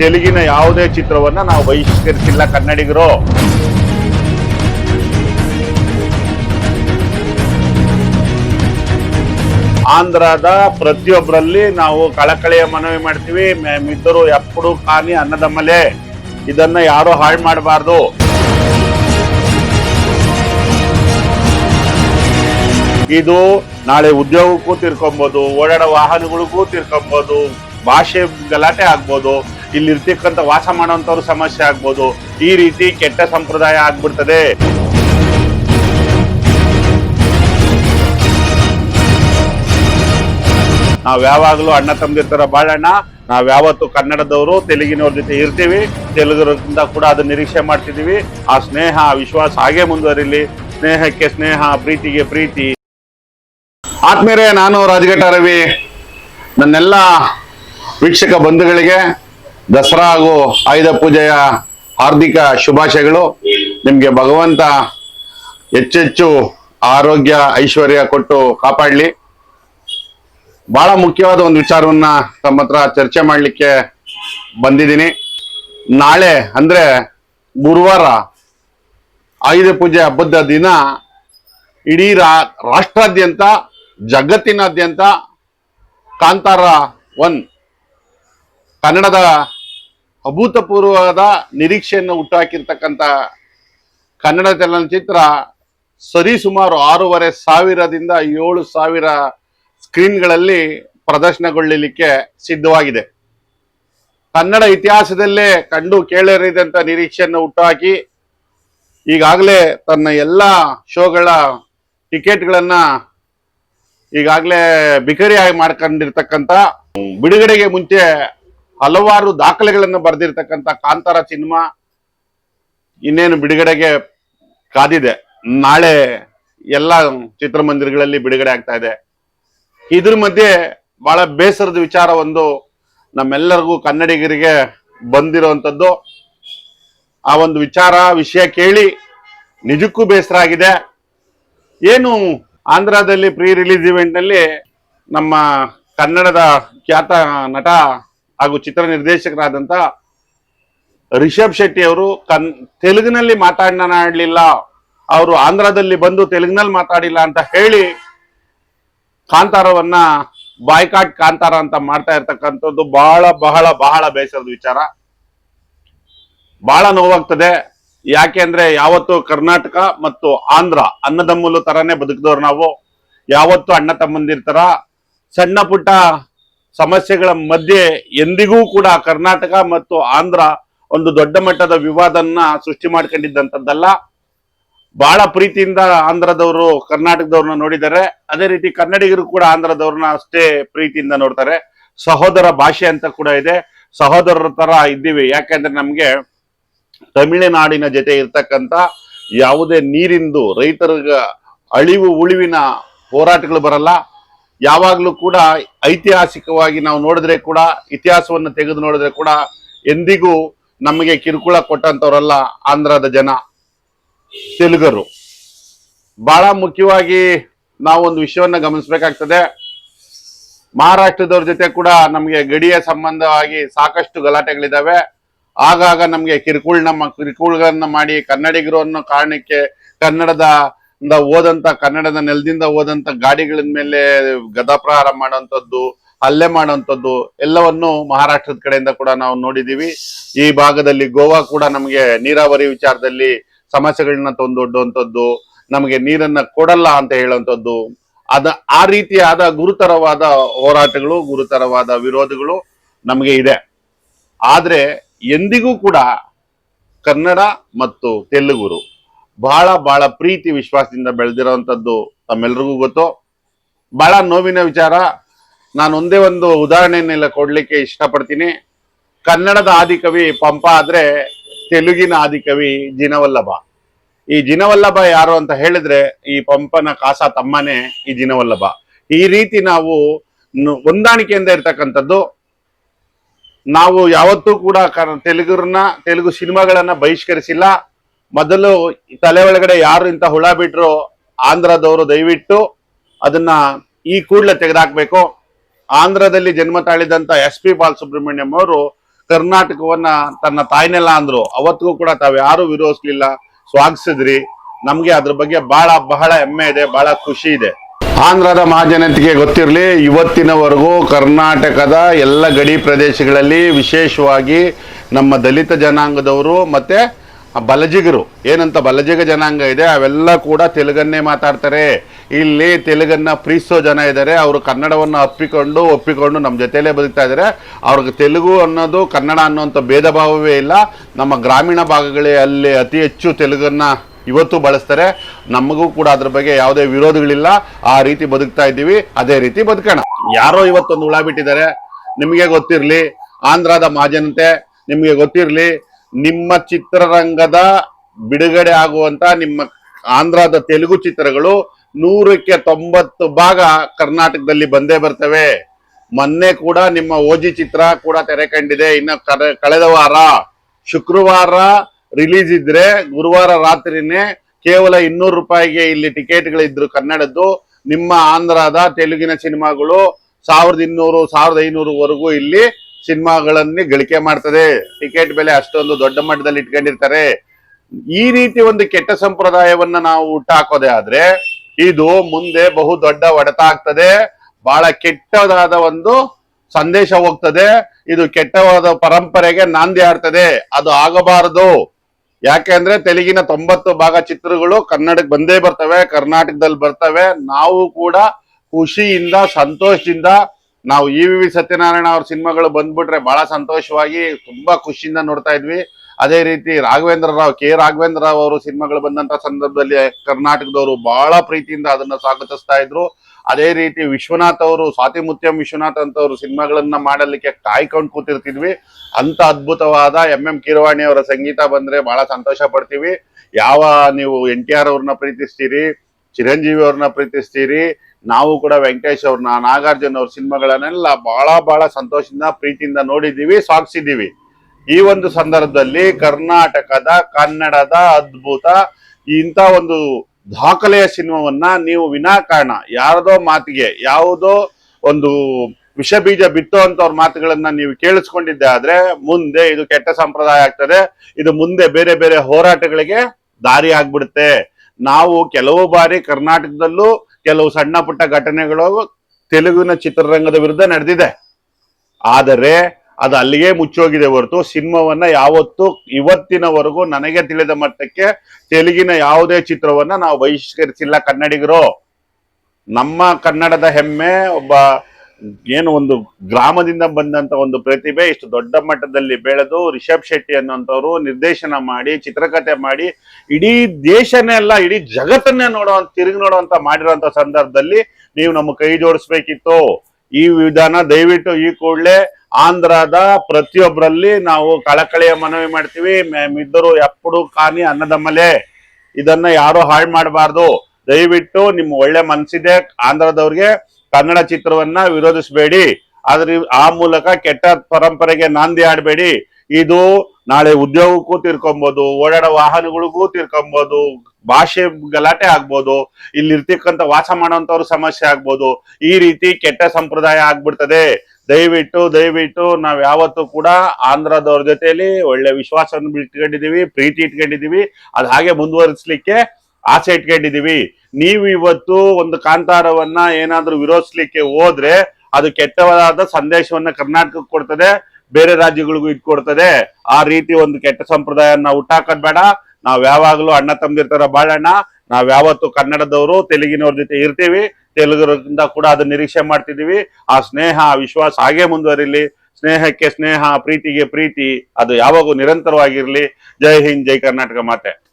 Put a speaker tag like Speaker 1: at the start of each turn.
Speaker 1: ತೆಲುಗಿನ ಯಾವುದೇ ಚಿತ್ರವನ್ನ ನಾವು ಬಹಿಷ್ಕರಿಸಿಲ್ಲ, ಕನ್ನಡಿಗರು. ಆಂಧ್ರದ ಪ್ರತಿಯೊಬ್ಬರಲ್ಲಿ ನಾವು ಕಳಕಳಿಯ ಮನವಿ ಮಾಡ್ತೀವಿ. ಇದ್ದರು ಎಪ್ಪಡು ಕಾನಿ ಅನ್ನದಮ್ಮಲೆ ಇದನ್ನ ಯಾರು ಹಾಳು ಮಾಡಬಾರ್ದು. ಇದು ನಾಳೆ ಉದ್ಯೋಗಕ್ಕೂ ತಿರ್ಕೊಬೋದು, ಓಡಾಡೋ ವಾಹನಗಳಿಗೂ ತಿರ್ಕೊಬೋದು, ಭಾಷೆ ಗಲಾಟೆ ಆಗ್ಬೋದು. ಇಲ್ಲಿ ಇರ್ತಕ್ಕಂತ ವಾಸ ಮಾಡೋಂಥವ್ರು ಸಮಸ್ಯೆ ಆಗ್ಬೋದು. ಈ ರೀತಿ ಕೆಟ್ಟ ಸಂಪ್ರದಾಯ ಆಗ್ಬಿಡ್ತದೆ. ನಾವ್ ಯಾವಾಗ್ಲೂ ಅಣ್ಣ ತಮ್ಮದಿರ್ತಾರ ಬಾಳಣ್ಣ. ನಾವ್ ಯಾವತ್ತು ಕನ್ನಡದವರು, ತೆಲುಗಿನವ್ರ ಜೊತೆ ಇರ್ತೀವಿ. ತೆಲುಗರಿಂದ ಕೂಡ ಅದನ್ನ ನಿರೀಕ್ಷೆ ಮಾಡ್ತಿದೀವಿ. ಆ ಸ್ನೇಹ, ಆ ವಿಶ್ವಾಸ ಹಾಗೆ ಮುಂದುವರಿಲಿ. ಸ್ನೇಹಕ್ಕೆ ಸ್ನೇಹ, ಪ್ರೀತಿಗೆ ಪ್ರೀತಿ. ಆತ್ಮೀಯರೇ ನಾನು ರಾಜಘಟ್ಟ ರವಿ ನನ್ನೆಲ್ಲ ವೀಕ್ಷಕ ಬಂಧುಗಳಿಗೆ ದಸರಾ ಹಾಗೂ ಆಯುಧ ಪೂಜೆಯ ಹಾರ್ದಿಕ ಶುಭಾಶಯಗಳು. ನಿಮಗೆ ಭಗವಂತ ಹೆಚ್ಚೆಚ್ಚು ಆರೋಗ್ಯ, ಐಶ್ವರ್ಯ ಕೊಟ್ಟು ಕಾಪಾಡಲಿ. ಬಹಳ ಮುಖ್ಯವಾದ ಒಂದು ವಿಚಾರವನ್ನ ತಮ್ಮ ಹತ್ರ ಚರ್ಚೆ ಮಾಡಲಿಕ್ಕೆ ಬಂದಿದ್ದೀನಿ. ನಾಳೆ ಅಂದ್ರೆ ಗುರುವಾರ ಆಯುಧ ಪೂಜೆ ಹಬ್ಬದ ದಿನ ಇಡೀ ರಾ, ರಾಷ್ಟ್ರಾದ್ಯಂತ, ಜಗತ್ತಿನಾದ್ಯಂತ ಕಾಂತಾರ ಒನ್ ಕನ್ನಡದ ಅಭೂತಪೂರ್ವವಾದ ನಿರೀಕ್ಷೆಯನ್ನು ಹುಟ್ಟುಹಾಕಿರ್ತಕ್ಕಂಥ ಕನ್ನಡ ಚಲನಚಿತ್ರ ಸರಿಸುಮಾರು ಆರೂವರೆ ಸಾವಿರದಿಂದ ಏಳು ಸಾವಿರ ಸ್ಕ್ರೀನ್ಗಳಲ್ಲಿ ಪ್ರದರ್ಶನಗೊಳ್ಳಲಿಕ್ಕೆ ಸಿದ್ಧವಾಗಿದೆ. ಕನ್ನಡ ಇತಿಹಾಸದಲ್ಲೇ ಕಂಡು ಕೇಳರಿದಂಥ ನಿರೀಕ್ಷೆಯನ್ನು ಹುಟ್ಟುಹಾಕಿ ಈಗಾಗಲೇ ತನ್ನ ಎಲ್ಲ ಶೋಗಳ ಟಿಕೆಟ್ಗಳನ್ನು ಈಗಾಗಲೇ ಬಿಕರಿಯಾಗಿ ಮಾಡ್ಕೊಂಡಿರ್ತಕ್ಕಂಥ ಬಿಡುಗಡೆಗೆ ಮುಂಚೆ ಹಲವಾರು ದಾಖಲೆಗಳನ್ನು ಬರೆದಿರ್ತಕ್ಕಂಥ ಕಾಂತಾರ ಸಿನಿಮಾ ಇನ್ನೇನು ಬಿಡುಗಡೆಗೆ ಕಾದಿದೆ. ನಾಳೆ ಎಲ್ಲ ಚಿತ್ರಮಂದಿರಗಳಲ್ಲಿ ಬಿಡುಗಡೆ ಆಗ್ತಾ ಇದೆ. ಇದ್ರ ಮಧ್ಯೆ ಬಹಳ ಬೇಸರದ ವಿಚಾರ ಒಂದು ನಮ್ಮೆಲ್ಲರಿಗೂ ಕನ್ನಡಿಗರಿಗೆ ಬಂದಿರುವಂಥದ್ದು. ಆ ಒಂದು ವಿಚಾರ, ವಿಷಯ ಕೇಳಿ ನಿಜಕ್ಕೂ ಬೇಸರ ಆಗಿದೆ ಏನು ಆಂಧ್ರದಲ್ಲಿ ಪ್ರೀ ರಿಲೀಸ್ ಇವೆಂಟ್ನಲ್ಲಿ ನಮ್ಮ ಕನ್ನಡದ ಖ್ಯಾತ ನಟ ಹಾಗೂ ಚಿತ್ರ ನಿರ್ದೇಶಕರಾದಂತ ರಿಷಬ್ ಶೆಟ್ಟಿ ಅವರು ಕನ್ ತೆಲುಗಿನಲ್ಲಿ ಮಾತಾಡಲಿಲ್ಲ ಅವರು ಆಂಧ್ರದಲ್ಲಿ ಬಂದು ತೆಲುಗಿನಲ್ಲಿ ಮಾತಾಡಿಲ್ಲ ಅಂತ ಹೇಳಿ ಕಾಂತಾರವನ್ನ ಬಾಯ್ಕಾಟ್ ಕಾಂತಾರ ಅಂತ ಮಾಡ್ತಾ ಇರ್ತಕ್ಕಂಥದ್ದು ಬಹಳ ಬಹಳ ಬಹಳ ಬೇಸರದ ವಿಚಾರ. ಬಹಳ ನೋವಾಗ್ತದೆ. ಯಾಕೆಂದ್ರೆ ಯಾವತ್ತು ಕರ್ನಾಟಕ ಮತ್ತು ಆಂಧ್ರ ಅನ್ನದಮ್ಮಲು ತರಾನೇ ಬದುಕಿದವ್ರು ನಾವು. ಯಾವತ್ತು ಅಣ್ಣ ತಮ್ಮಂದಿರ್ತಾರ. ಸಣ್ಣ ಪುಟ್ಟ ಸಮಸ್ಯೆಗಳ ಮಧ್ಯೆ ಎಂದಿಗೂ ಕೂಡ ಕರ್ನಾಟಕ ಮತ್ತು ಆಂಧ್ರ ಒಂದು ದೊಡ್ಡ ಮಟ್ಟದ ವಿವಾದನ್ನ ಸೃಷ್ಟಿ ಮಾಡ್ಕೊಂಡಿದ್ದಂಥದ್ದಲ್ಲ. ಬಹಳ ಪ್ರೀತಿಯಿಂದ ಆಂಧ್ರದವರು, ಕರ್ನಾಟಕದವ್ರನ್ನ ನೋಡಿದ್ದಾರೆ. ಅದೇ ರೀತಿ ಕನ್ನಡಿಗರು ಕೂಡ ಆಂಧ್ರದವ್ರನ್ನ ಅಷ್ಟೇ ಪ್ರೀತಿಯಿಂದ ನೋಡ್ತಾರೆ. ಸಹೋದರ ಭಾಷೆ ಅಂತ ಕೂಡ ಇದೆ. ಸಹೋದರರ ತರ ಇದ್ದೀವಿ. ಯಾಕೆಂದ್ರೆ ನಮ್ಗೆ ತಮಿಳುನಾಡಿನ ಜೊತೆ ಇರ್ತಕ್ಕಂಥ ಯಾವುದೇ ನೀರಿಂದು, ರೈತರಿಗ ಅಳಿವು, ಉಳಿವಿನ ಹೋರಾಟಗಳು ಬರಲ್ಲ. ಯಾವಾಗ್ಲೂ ಕೂಡ ಐತಿಹಾಸಿಕವಾಗಿ ನಾವು ನೋಡಿದ್ರೆ ಕೂಡ, ಇತಿಹಾಸವನ್ನು ತೆಗೆದು ನೋಡಿದ್ರೆ ಕೂಡ ಎಂದಿಗೂ ನಮಗೆ ಕಿರುಕುಳ ಕೊಟ್ಟಂಥವರಲ್ಲ ಆಂಧ್ರದ ಜನ, ತೆಲುಗರು. ಬಹಳ ಮುಖ್ಯವಾಗಿ ನಾವು ಒಂದು ವಿಷಯವನ್ನ ಗಮನಿಸಬೇಕಾಗ್ತದೆ. ಮಹಾರಾಷ್ಟ್ರದವ್ರ ಜೊತೆ ಕೂಡ ನಮಗೆ ಗಡಿಯ ಸಂಬಂಧವಾಗಿ ಸಾಕಷ್ಟು ಗಲಾಟೆಗಳಿದ್ದಾವೆ. ಆಗಾಗ ನಮಗೆ ಕಿರುಕುಳ ನಮ್ಮ ಕಿರುಕುಳಗಳನ್ನ ಮಾಡಿ ಕನ್ನಡಿಗರು ಅನ್ನೋ ಕಾರಣಕ್ಕೆ ಕನ್ನಡದ ಓದಂತ ಕನ್ನಡದ ನೆಲದಿಂದ ಓದಂತ ಗಾಡಿಗಳ ಮೇಲೆ ಗದಾಪ್ರಹಾರ ಮಾಡುವಂಥದ್ದು ಹಲ್ಲೆ ಮಾಡುವಂಥದ್ದು ಎಲ್ಲವನ್ನು ಮಹಾರಾಷ್ಟ್ರದ ಕಡೆಯಿಂದ ಕೂಡ ನಾವು ನೋಡಿದೀವಿ. ಈ ಭಾಗದಲ್ಲಿ ಗೋವಾ ಕೂಡ ನಮಗೆ ನೀರಾವರಿ ವಿಚಾರದಲ್ಲಿ ಸಮಸ್ಯೆಗಳನ್ನ ತಂದೊಡ್ಡುವಂಥದ್ದು ನಮಗೆ ನೀರನ್ನ ಕೊಡಲ್ಲ ಅಂತ ಹೇಳುವಂಥದ್ದು ಅದ, ಆ ರೀತಿಯಾದ ಗುರುತರವಾದ ಹೋರಾಟಗಳು, ಗುರುತರವಾದ ವಿರೋಧಗಳು ನಮಗೆ ಇದೆ. ಆದ್ರೆ ಎಂದಿಗೂ ಕೂಡ ಕನ್ನಡ ಮತ್ತು ತೆಲುಗುರು ಬಹಳ ಬಹಳ ಪ್ರೀತಿ ವಿಶ್ವಾಸದಿಂದ ಬೆಳೆದಿರೋವಂಥದ್ದು ತಮ್ಮೆಲ್ರಿಗೂ ಗೊತ್ತು. ಬಹಳ ನೋವಿನ ವಿಚಾರ. ನಾನು ಒಂದೇ ಒಂದು ಉದಾಹರಣೆಯನ್ನೆಲ್ಲ ಕೊಡಲಿಕ್ಕೆ ಇಷ್ಟಪಡ್ತೀನಿ. ಕನ್ನಡದ ಆದಿಕವಿ ಪಂಪ ಆದ್ರೆ ತೆಲುಗಿನ ಆದಿಕವಿ ಜಿನವಲ್ಲಭ. ಈ ಜಿನವಲ್ಲಭ ಯಾರು ಅಂತ ಹೇಳಿದ್ರೆ ಈ ಪಂಪನ ಕಾಸ ತಮ್ಮನೇ ಈ ಜಿನವಲ್ಲಭ. ಈ ರೀತಿ ನಾವು ಹೊಂದಾಣಿಕೆಯಿಂದ ಇರ್ತಕ್ಕಂಥದ್ದು. ನಾವು ಯಾವತ್ತೂ ಕೂಡ ತೆಲುಗುರನ್ನ, ತೆಲುಗು ಸಿನಿಮಾಗಳನ್ನ ಬಹಿಷ್ಕರಿಸಿಲ್ಲ. ಮೊದಲು ತಲೆ ಒಳಗಡೆ ಯಾರು ಇಂಥ ಹುಳ ಬಿಟ್ರು ಆಂಧ್ರದವರು ದಯವಿಟ್ಟು ಅದನ್ನ ಈ ಕೂಡಲೇ ತೆಗೆದಾಕ್ಬೇಕು. ಆಂಧ್ರದಲ್ಲಿ ಜನ್ಮ ತಾಳಿದಂತ ಎಸ್ ಪಿ ಬಾಲಸುಬ್ರಹ್ಮಣ್ಯಂ ಅವರು ಕರ್ನಾಟಕವನ್ನ ತನ್ನ ತಾಯ್ನೆಲ್ಲ ಅಂದ್ರು. ಅವತ್ತಿಗೂ ಕೂಡ ತಾವ್ ಯಾರು ವಿರೋಧಿಸ್ಲಿಲ್ಲ. ಸ್ವಾಗತಿಸಿದ್ರಿ ನಮ್ಗೆ ಅದ್ರ ಬಗ್ಗೆ ಬಹಳ ಬಹಳ ಹೆಮ್ಮೆ ಇದೆ, ಬಹಳ ಖುಷಿ ಇದೆ. ಆಂಧ್ರದ ಮಹಾಜನತೆಗೆ ಗೊತ್ತಿರಲಿ, ಇವತ್ತಿನವರೆಗೂ ಕರ್ನಾಟಕದ ಎಲ್ಲ ಗಡಿ ಪ್ರದೇಶಗಳಲ್ಲಿ ವಿಶೇಷವಾಗಿ ನಮ್ಮ ದಲಿತ ಜನಾಂಗದವರು ಮತ್ತೆ ಬಲಜಿಗರು, ಏನಂತ ಬಲಜಿಗ ಜನಾಂಗ ಇದೆ, ಅವೆಲ್ಲ ಕೂಡ ತೆಲುಗನ್ನೇ ಮಾತಾಡ್ತಾರೆ. ಇಲ್ಲಿ ತೆಲುಗನ್ನ ಪ್ರೀತಿಸೋ ಜನ ಇದ್ದಾರೆ, ಅವರು ಕನ್ನಡವನ್ನು ಅಪ್ಪಿಕೊಂಡು, ಒಪ್ಪಿಕೊಂಡು ನಮ್ಮ ಜೊತೆಲೇ ಬದುಕ್ತಾ ಇದ್ದಾರೆ. ಅವ್ರಿಗೆ ತೆಲುಗು ಅನ್ನೋದು, ಕನ್ನಡ ಅನ್ನೋಂಥ ಭೇದ ಭಾವವೇ ಇಲ್ಲ. ನಮ್ಮ ಗ್ರಾಮೀಣ ಭಾಗಗಳೇ ಅಲ್ಲಿ ಅತಿ ಹೆಚ್ಚು ತೆಲುಗನ್ನ ಇವತ್ತು ಬಳಸ್ತಾರೆ. ನಮಗೂ ಕೂಡ ಅದ್ರ ಬಗ್ಗೆ ಯಾವುದೇ ವಿರೋಧಗಳಿಲ್ಲ. ಆ ರೀತಿ ಬದುಕ್ತಾ ಇದ್ದೀವಿ. ಅದೇ ರೀತಿ ಬದುಕೋಣ. ಯಾರೋ ಇವತ್ತೊಂದು ಹುಳ ಬಿಟ್ಟಿದ್ದಾರೆ ನಿಮಗೆ ಗೊತ್ತಿರಲಿ. ಆಂಧ್ರದ ಮಾಜನತೆ ನಿಮಗೆ ಗೊತ್ತಿರ್ಲಿ. ನಿಮ್ಮ ಚಿತ್ರರಂಗದ ಬಿಡುಗಡೆ ಆಗುವಂತ ನಿಮ್ಮ ಆಂಧ್ರದ ತೆಲುಗು ಚಿತ್ರಗಳು ನೂರಕ್ಕೆ ತೊಂಬತ್ತು ಭಾಗ ಕರ್ನಾಟಕದಲ್ಲಿ ಬಂದೇ ಬರ್ತವೆ. ಮೊನ್ನೆ ಕೂಡ ನಿಮ್ಮ ಓಜಿ ಚಿತ್ರ ಕೂಡ ತೆರೆ ಕಂಡಿದೆ ಇನ್ನು ಕಳೆದ ವಾರ ಶುಕ್ರವಾರ ರಿಲೀಸ್ ಇದ್ರೆ ಗುರುವಾರ ರಾತ್ರಿನೇ ಕೇವಲ ಇನ್ನೂರು ರೂಪಾಯಿಗೆ ಇಲ್ಲಿ ಟಿಕೆಟ್ಗಳಿದ್ರು ಕನ್ನಡದ್ದು. ನಿಮ್ಮ ಆಂಧ್ರದ ತೆಲುಗಿನ ಸಿನಿಮಾಗಳು ಸಾವಿರದ ಇನ್ನೂರು, ಸಾವಿರದ ಐನೂರುವರೆಗೂ ಇಲ್ಲಿ ಸಿನಿಮಾಗಳನ್ನೇ ಗಳಿಕೆ ಮಾಡ್ತದೆ. ಟಿಕೆಟ್ ಬೆಲೆ ಅಷ್ಟೊಂದು ದೊಡ್ಡ ಮಟ್ಟದಲ್ಲಿ ಇಟ್ಕೊಂಡಿರ್ತಾರೆ. ಈ ರೀತಿ ಒಂದು ಕೆಟ್ಟ ಸಂಪ್ರದಾಯವನ್ನ ನಾವು ಹುಟ್ಟಾಕೋದೇ ಆದ್ರೆ ಇದು ಮುಂದೆ ಬಹು ದೊಡ್ಡ ಒಡೆತ ಆಗ್ತದೆ ಬಹಳ ಕೆಟ್ಟದಾದ ಒಂದು ಸಂದೇಶ ಹೋಗ್ತದೆ. ಇದು ಕೆಟ್ಟವಾದ ಪರಂಪರೆಗೆ ನಾಂದಿ ಆಡ್ತದೆ ಅದು ಆಗಬಾರದು. ಯಾಕೆಂದ್ರೆ ತೆಲುಗಿನ ತೊಂಬತ್ತು ಭಾಗ ಚಿತ್ರಗಳು ಕನ್ನಡಕ್ಕೆ ಬಂದೇ ಬರ್ತವೆ, ಕರ್ನಾಟಕದಲ್ಲಿ ಬರ್ತವೆ. ನಾವು ಕೂಡ ಖುಷಿಯಿಂದ, ಸಂತೋಷದಿಂದ ನಾವು ಇ ವಿ ಸತ್ಯನಾರಾಯಣ ಅವ್ರ ಸಿನಿಮಾಗಳು ಬಂದ್ಬಿಟ್ರೆ ಬಹಳ ಸಂತೋಷವಾಗಿ ತುಂಬಾ ಖುಷಿಯಿಂದ ನೋಡ್ತಾ ಇದ್ವಿ. ಅದೇ ರೀತಿ ರಾಘವೇಂದ್ರ ರಾವ್, ಕೆ ರಾಘವೇಂದ್ರ ರಾವ್ ಅವರು ಸಿನಿಮಾಗಳು ಬಂದಂತ ಸಂದರ್ಭದಲ್ಲಿ ಕರ್ನಾಟಕದವರು ಬಹಳ ಪ್ರೀತಿಯಿಂದ ಅದನ್ನ ಸ್ವಾಗತಿಸ್ತಾ ಇದ್ರು. ಅದೇ ರೀತಿ ವಿಶ್ವನಾಥ್ ಅವರು, ಸ್ವಾತಿ ಮುತ್ಯಂ ವಿಶ್ವನಾಥ್ ಅಂತವರು ಸಿನಿಮಾಗಳನ್ನ ಮಾಡಲಿಕ್ಕೆ ಕಾಯ್ಕೊಂಡು ಕೂತಿರ್ತಿದ್ವಿ. ಅಂತ ಅದ್ಭುತವಾದ ಎಂ ಎಂ ಕಿರವಾಣಿ ಅವರ ಸಂಗೀತ ಬಂದ್ರೆ ಬಹಳ ಸಂತೋಷ ಪಡ್ತೀವಿ. ಯಾವ ನೀವು ಎನ್ ಟಿ ಆರ್ ಅವ್ರನ್ನ ಪ್ರೀತಿಸ್ತೀರಿ, ಚಿರಂಜೀವಿ ಅವ್ರನ್ನ ಪ್ರೀತಿಸ್ತೀರಿ ನಾವು ಕೂಡ ವೆಂಕಟೇಶ್ ಅವ್ರನ್ನ ನಾಗಾರ್ಜುನ್ ಅವ್ರ ಸಿನಿಮಾಗಳನ್ನೆಲ್ಲ ಬಹಳ ಬಹಳ ಸಂತೋಷದಿಂದ, ಪ್ರೀತಿಯಿಂದ ನೋಡಿದ್ದೀವಿ ಸಾಗಿಸಿದ್ದೀವಿ ಈ ಒಂದು ಸಂದರ್ಭದಲ್ಲಿ ಕರ್ನಾಟಕದ, ಕನ್ನಡದ ಅದ್ಭುತ, ಇಂಥ ಒಂದು ದಾಖಲೆಯ ಸಿನಿಮಾವನ್ನ ನೀವು ವಿನಾಕಾರಣ ಯಾರದೋ ಮಾತಿಗೆ, ಯಾವುದೋ ಒಂದು ವಿಷ ಬೀಜ ಬಿತ್ತುವಂತವ್ರ ಮಾತುಗಳನ್ನ ನೀವು ಕೇಳಿಸ್ಕೊಂಡಿದ್ದೆ ಆದ್ರೆ ಮುಂದೆ ಇದು ಕೆಟ್ಟ ಸಂಪ್ರದಾಯ ಆಗ್ತದೆ. ಇದು ಮುಂದೆ ಬೇರೆ ಬೇರೆ ಹೋರಾಟಗಳಿಗೆ ದಾರಿ ಆಗ್ಬಿಡುತ್ತೆ. ನಾವು ಕೆಲವು ಬಾರಿ ಕರ್ನಾಟಕದಲ್ಲೂ ಕೆಲವು ಸಣ್ಣ ಪುಟ್ಟ ಘಟನೆಗಳು ತೆಲುಗಿನ ಚಿತ್ರರಂಗದ ವಿರುದ್ಧ ನಡೆದಿದೆ. ಆದರೆ ಅದು ಅಲ್ಲಿಗೆ ಮುಚ್ಚೋಗಿದೆ ಹೊರತು ಸಿನಿಮಾವನ್ನ ಯಾವತ್ತು ಇವತ್ತಿನವರೆಗೂ ನನಗೆ ತಿಳಿದ ಮಟ್ಟಕ್ಕೆ ತೆಲುಗಿನ ಯಾವುದೇ ಚಿತ್ರವನ್ನ ನಾವು ಬಹಿಷ್ಕರಿಸಿಲ್ಲ ಕನ್ನಡಿಗರು. ನಮ್ಮ ಕನ್ನಡದ ಹೆಮ್ಮೆ ಒಬ್ಬ ಏನು ಒಂದು ಗ್ರಾಮದಿಂದ ಬಂದಂತ ಒಂದು ಪ್ರತಿಭೆ ಇಷ್ಟು ದೊಡ್ಡ ಮಟ್ಟದಲ್ಲಿ ಬೆಳೆದು ರಿಷಬ್ ಶೆಟ್ಟಿ ಅನ್ನೋಂಥವ್ರು ನಿರ್ದೇಶನ ಮಾಡಿ ಚಿತ್ರಕಥೆ ಮಾಡಿ, ಇಡೀ ದೇಶನೇ ಅಲ್ಲ, ಇಡೀ ಜಗತ್ತನ್ನೇ ನೋಡೋ ತಿರುಗಿ ನೋಡುವಂತ ಮಾಡಿರುವಂತ ಸಂದರ್ಭದಲ್ಲಿ ನೀವು ನಮ್ಮ ಕೈ ಜೋಡಿಸ್ಬೇಕಿತ್ತು. ಈ ವಿಧಾನ ದಯವಿಟ್ಟು ಈ ಕೂಡಲೇ ಆಂಧ್ರದ ಪ್ರತಿಯೊಬ್ಬರಲ್ಲಿ ನಾವು ಕಳಕಳಿಯ ಮನವಿ ಮಾಡ್ತೀವಿ. ಮಿದ್ದರು ಎಪ್ಪಡು ಕಾನಿ ಅನ್ನದಮ್ಮಲೆ ಇದನ್ನ ಯಾರು ಹಾಳು ಮಾಡಬಾರ್ದು. ದಯವಿಟ್ಟು ನಿಮ್ಮ ಒಳ್ಳೆ ಮನಸ್ಸಿದೆ ಆಂಧ್ರದವ್ರಿಗೆ. ಕನ್ನಡ ಚಿತ್ರವನ್ನ ವಿರೋಧಿಸಬೇಡಿ. ಆದ್ರೆ ಆ ಮೂಲಕ ಕೆಟ್ಟ ಪರಂಪರೆಗೆ ನಾಂದಿ ಆಡಬೇಡಿ ಇದು ನಾಳೆ ಉದ್ಯೋಗಕ್ಕೂ ತಿರ್ಕೊಬಹುದು ಓಡಾಡೋ ವಾಹನಗಳಿಗೂ ತಿರ್ಕೊಬಹುದು ಭಾಷೆ ಗಲಾಟೆ ಆಗ್ಬೋದು, ಇಲ್ಲಿ ಇರ್ತಕ್ಕಂಥ ವಾಸ ಮಾಡುವಂತವ್ರ ಸಮಸ್ಯೆ ಆಗ್ಬೋದು. ಈ ರೀತಿ ಕೆಟ್ಟ ಸಂಪ್ರದಾಯ ಆಗ್ಬಿಡ್ತದೆ. ದಯವಿಟ್ಟು ದಯವಿಟ್ಟು ನಾವ್ ಯಾವತ್ತೂ ಕೂಡ ಆಂಧ್ರದವ್ರ ಜೊತೆಯಲ್ಲಿ ಒಳ್ಳೆ ವಿಶ್ವಾಸವನ್ನು ಇಟ್ಕೊಂಡಿದೀವಿ ಪ್ರೀತಿ ಇಟ್ಕೊಂಡಿದೀವಿ. ಅದ್ ಹಾಗೆ ಮುಂದುವರಿಸ್ಲಿಕ್ಕೆ ಆಸೆ ಇಟ್ಕೊಂಡಿದೀವಿ ನೀವು ಇವತ್ತು ಒಂದು ಕಾಂತಾರವನ್ನ ಏನಾದ್ರೂ ವಿರೋಧಿಸ್ಲಿಕ್ಕೆ ಹೋದ್ರೆ ಅದು ಕೆಟ್ಟವಾದ ಸಂದೇಶವನ್ನ ಕರ್ನಾಟಕಕ್ಕೆ ಕೊಡ್ತದೆ, ಬೇರೆ ರಾಜ್ಯಗಳಿಗೂ ಇಟ್ಕೊಡ್ತದೆ ಆ ರೀತಿ ಒಂದು ಕೆಟ್ಟ ಸಂಪ್ರದಾಯನ ಹುಟ್ಟಾಕದ್ ಬೇಡ. ನಾವ್ ಯಾವಾಗ್ಲೂ ಅಣ್ಣ ತಂದಿರ್ತಾರ ಬಾಳಣ್ಣ, ನಾವ್ ಯಾವತ್ತು ಕನ್ನಡದವರು, ತೆಲುಗಿನವ್ರ ಜೊತೆ ಇರ್ತೀವಿ. ತೆಲುಗರಿಂದ ಕೂಡ ಅದನ್ನ ನಿರೀಕ್ಷೆ ಮಾಡ್ತಿದೀವಿ ಆ ಸ್ನೇಹ, ಆ ವಿಶ್ವಾಸ ಹಾಗೆ ಮುಂದುವರಿಲಿ. ಸ್ನೇಹಕ್ಕೆ ಸ್ನೇಹ, ಪ್ರೀತಿಗೆ ಪ್ರೀತಿ, ಅದು ಯಾವಾಗೂ ನಿರಂತರವಾಗಿರ್ಲಿ. ಜೈ ಹಿಂದ್, ಜೈ ಕರ್ನಾಟಕ ಮಾತೆ.